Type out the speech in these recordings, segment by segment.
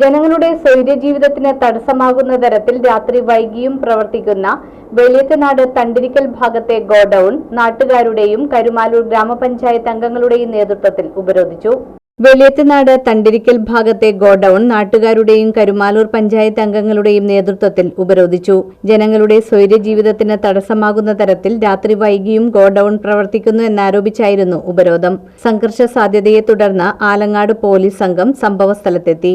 ജനങ്ങളുടെ സ്വൈര്യജീവിതത്തിന് തടസ്സമാകുന്ന തരത്തിൽ രാത്രി വൈകിയും പ്രവർത്തിക്കുന്ന വെളിയത്തനാട് തണ്ടിരിക്കൽ ഭാഗത്തെ ഗോഡൌൺ നാട്ടുകാരുടെയും കരുമാലൂർ ഗ്രാമപഞ്ചായത്ത് അംഗങ്ങളുടെയും നേതൃത്വത്തിൽ ഉപരോധിച്ചു. വെളിയത്തനാട് തണ്ടിരിക്കൽ ഭാഗത്തെ ഗോഡൌൺ നാട്ടുകാരുടെയും കരുമാലൂർ പഞ്ചായത്ത് അംഗങ്ങളുടെയും നേതൃത്വത്തിൽ ഉപരോധിച്ചു. ജനങ്ങളുടെ സ്വൈര്യ ജീവിതത്തിന് തടസ്സമാകുന്ന തരത്തിൽ രാത്രി വൈകിയും ഗോഡൌൺ പ്രവർത്തിക്കുന്നു എന്നാരോപിച്ചായിരുന്നു ഉപരോധം. സംഘർഷ സാധ്യതയെ തുടർന്ന് ആലങ്ങാട് പോലീസ് സംഘം സംഭവസ്ഥലത്തെത്തി.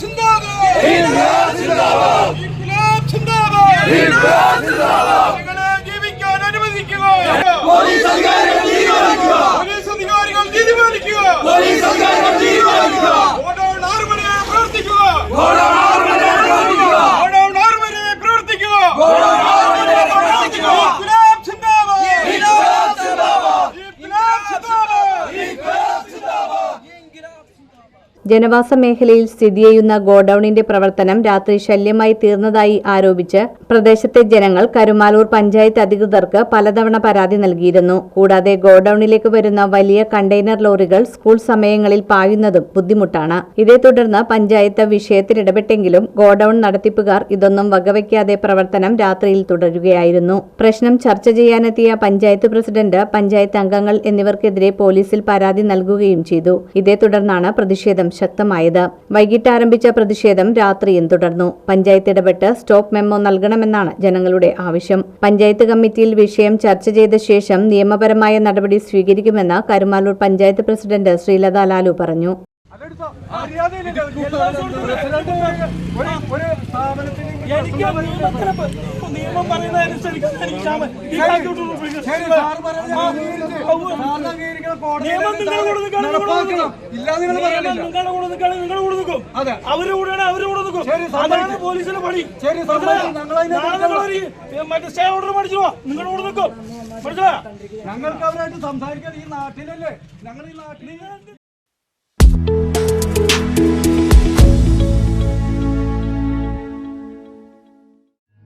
സിന്ദാബാദ്. ഇൻക്ലാബ് സിന്ദാബാദ്. ജനങ്ങളെ ജീവിക്കാൻ അനുവദിക്കുക ജനവാസ മേഖലയിൽ സ്ഥിതി ചെയ്യുന്ന ഗോഡൌണിന്റെ പ്രവർത്തനം രാത്രി ശല്യമായി തീർന്നതായി ആരോപിച്ച് പ്രദേശത്തെ ജനങ്ങൾ കരുമാലൂർ പഞ്ചായത്ത് അധികൃതർക്ക് പലതവണ പരാതി നൽകിയിരുന്നു. കൂടാതെ ഗോഡൌണിലേക്ക് വരുന്ന വലിയ കണ്ടെയ്നർ ലോറികൾ സ്കൂൾ സമയങ്ങളിൽ പായുന്നതും ബുദ്ധിമുട്ടാണ്. ഇതേ തുടർന്ന് പഞ്ചായത്ത് വിഷയത്തിൽ ഇടപെട്ടെങ്കിലും ഗോഡൌൺ നടത്തിപ്പുകാർ ഇതൊന്നും വകവയ്ക്കാതെ പ്രവർത്തനം രാത്രിയിൽ തുടരുകയായിരുന്നു. പ്രശ്നം ചർച്ച ചെയ്യാനെത്തിയ പഞ്ചായത്ത് പ്രസിഡന്റ് പഞ്ചായത്ത് അംഗങ്ങൾ എന്നിവർക്കെതിരെ പോലീസിൽ പരാതി നൽകുകയും ചെയ്തു. ഇതേ തുടർന്നാണ് പ്രതിഷേധം ശക്തമായത്. വൈകിട്ട് ആരംഭിച്ച പ്രതിഷേധം രാത്രിയും തുടർന്നു. പഞ്ചായത്ത് ഇടപെട്ട് സ്റ്റോപ്പ് മെമ്മോ നൽകണമെന്നാണ് ജനങ്ങളുടെ ആവശ്യം. പഞ്ചായത്ത് കമ്മിറ്റിയിൽ വിഷയം ചർച്ച ചെയ്ത ശേഷം നിയമപരമായ നടപടി സ്വീകരിക്കുമെന്ന് കരുമാലൂർ പഞ്ചായത്ത് പ്രസിഡന്റ് ശ്രീലത ലാലു പറഞ്ഞു. എനിക്ക് നിയമം പറയുന്നതനുസരിച്ച് നിയമം നിങ്ങളുടെ കൂടെ നിൽക്കണം, നിങ്ങളുടെ കൂടെ. നിൽക്കണം. നിങ്ങളുടെ നിൽക്കും. അവരുടെ കൂടെയാണ് അവരുടെ കൂടെ നിൽക്കും. അതാണ് പോലീസിന്റെ പണി. മറ്റേ സ്റ്റേ ഓർഡർ പഠിച്ചോ. നിങ്ങളുടെ കൂടെ നിൽക്കും. ഞങ്ങൾക്ക് അവരായിട്ട് സംസാരിക്കാൻ ഈ നാട്ടിലല്ലേ? ഞങ്ങൾ ഈ നാട്ടിൽ